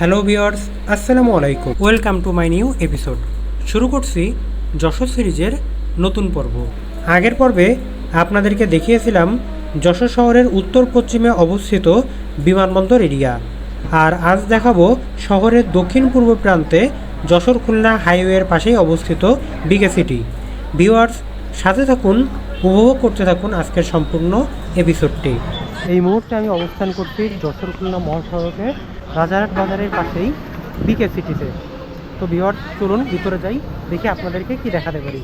Hello viewers আসসালামু আলাইকুম। Welcome to my new episode. শুরু করছি যশোর সিরিজের নতুন পর্ব। আগের পর্বে আপনাদেরকে দেখিয়েছিলাম যশোর শহরের উত্তর পশ্চিমে অবস্থিত বিমানবন্দর এরিয়া। আর আজ দেখাবো শহরের দক্ষিণ পূর্ব প্রান্তে যশোর খুলনা হাইওয়ের পাশেই অবস্থিত বিকে সিটি। ভিওয়ার্স সাথে থাকুন, উপভোগ করতে থাকুন আজকের সম্পূর্ণ এপিসোডটি। এই মুহূর্তে আমি অবস্থান করছি যশোর খুলনা মহাসড়কে। রাজারহাট বাজারের পাশেই বিকে সিটিতে তো বিহার চলুন ভিতরে যাই, দেখি আপনাদেরকে কি দেখাতে পারি।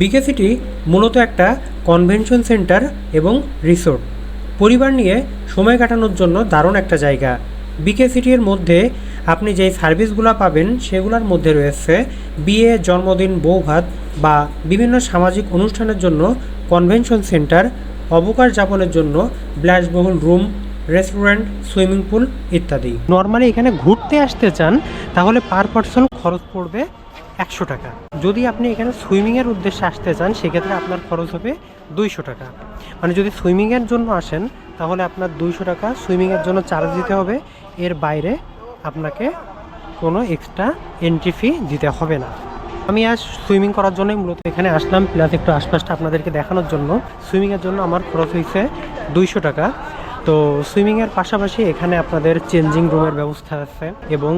বিকে সিটি মূলত একটা কনভেনশন সেন্টার এবং রিসোর্ট পরিবার নিয়ে সময় কাটানোর জন্য দারুণ একটা জায়গা। বিকে সিটির মধ্যে আপনি যেই সার্ভিসগুলো পাবেন, সেগুলোর মধ্যে রয়েছে বিয়ে, জন্মদিন, বৌভাত বা বিভিন্ন সামাজিক অনুষ্ঠানের জন্য কনভেনশন সেন্টার, অবকাশ যাপনের জন্য বিলাসবহুল রুম, রেস্টুরেন্ট, সুইমিং পুল ইত্যাদি। নর্মালি এখানে ঘুরতে আসতে চান, তাহলে পার পার্সন খরচ পড়বে একশো টাকা। যদি আপনি এখানে সুইমিংয়ের উদ্দেশ্যে আসতে চান, সেক্ষেত্রে আপনার খরচ হবে দুইশো টাকা। মানে যদি সুইমিংয়ের জন্য আসেন, তাহলে আপনার দুইশো টাকা সুইমিংয়ের জন্য চার্জ দিতে হবে। এর বাইরে আপনাকে কোনো এক্সট্রা এন্ট্রি ফি দিতে হবে না। আমি আজ সুইমিং করার জন্যই মূলত এখানে আসলাম। প্লাস একটু আশপাশটা আপনাদেরকে দেখানোর জন্য। সুইমিংয়ের জন্য আমার খরচ হয়েছে দুইশো টাকা। তো সুইমিংয়ের পাশাপাশি এখানে আপনাদের চেঞ্জিং রুমের ব্যবস্থা আছে এবং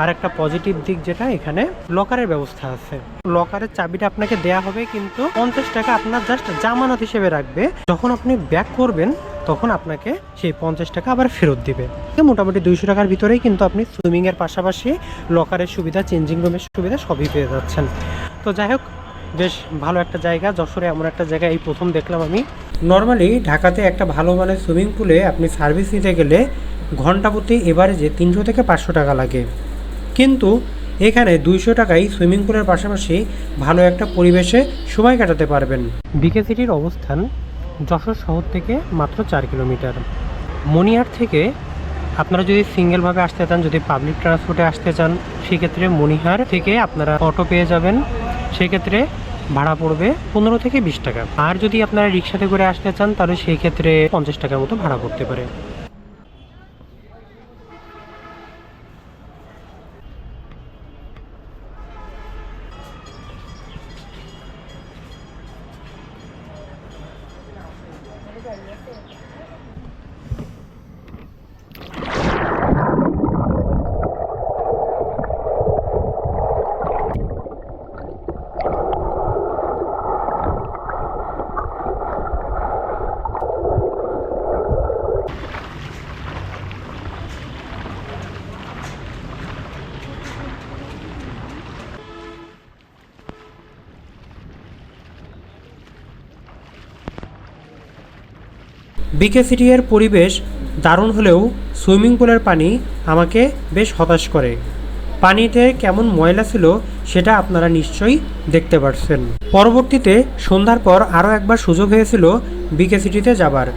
আর একটা পজিটিভ দিক যেটা, এখানে লকারের ব্যবস্থা আছে। লকারের চাবিটা আপনাকে দেয়া হবে, কিন্তু পঞ্চাশ টাকা আপনার জাস্ট জামানত হিসেবে রাখবে। যখন আপনি ব্যাক করবেন তখন আপনাকে সেই পঞ্চাশ টাকা আবার ফেরত দিবে। মোটামুটি দুইশো টাকার ভিতরেই কিন্তু আপনি সুইমিংয়ের পাশাপাশি লকারের সুবিধা চেঞ্জিং রুমের সুবিধা সবই পেয়ে যাচ্ছেন। তো যাই হোক, বেশ ভালো একটা জায়গা। যশোরে এমন একটা জায়গা, এই প্রথম দেখলাম আমি। নর্মালি ঢাকাতে একটা ভালো মানের সুইমিং পুলে আপনি সার্ভিস নিতে গেলে ঘণ্টা প্রতি এবারে এভারেজে তিনশো থেকে পাঁচশো টাকা লাগে। কিন্তু এখানে দুইশো টাকায় সুইমিং পুলের পাশাপাশি ভালো একটা পরিবেশে সময় কাটাতে পারবেন। বিকে সিটির অবস্থান যশোর শহর থেকে মাত্র চার কিলোমিটার। মণিহার থেকে আপনারা যদি সিঙ্গেলভাবে আসতে চান, যদি পাবলিক ট্রান্সপোর্টে আসতে চান, সেক্ষেত্রে মণিহার থেকে আপনারা অটো পেয়ে যাবেন। সেক্ষেত্রে ভাড়া পড়বে পনেরো থেকে বিশ টাকা। আর যদি আপনারা রিক্সাতে করে আসতে চান, তাহলে সেই ক্ষেত্রে পঞ্চাশ টাকার মতো ভাড়া পড়তে পারে। বিকে সিটি এর পরিবেশ দারুণ হলেও সুইমিং পুলের পানি আমাকে বেশ হতাশ করে। পানিতে কেমন ময়লা ছিল সেটা আপনারা নিশ্চয়ই দেখতে পারছেন। পরবর্তীতে সন্ধ্যার পর আরও একবার সুযোগ হয়েছিল বিকে সিটিতে যাবার।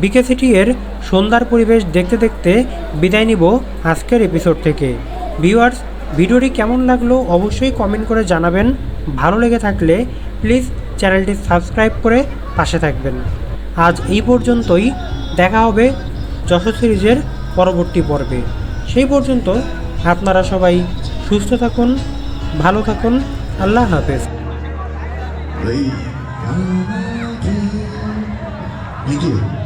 বিকে সিটি এর সন্ধ্যার পরিবেশ দেখতে দেখতে বিদায় নিব আজকের এপিসোড থেকে। ভিউয়ার্স ভিডিওটি কেমন লাগল অবশ্যই কমেন্ট করে জানাবেন। ভালো লেগে থাকলে প্লিজ চ্যানেলটি সাবস্ক্রাইব করে পাশে থাকবেন। আজ এই পর্যন্তই। দেখা হবে যশো সিরিজের পরবর্তী পর্বে। সেই পর্যন্ত আপনারা সবাই সুস্থ থাকুন, ভালো থাকুন। আল্লাহ হাফেজ। do.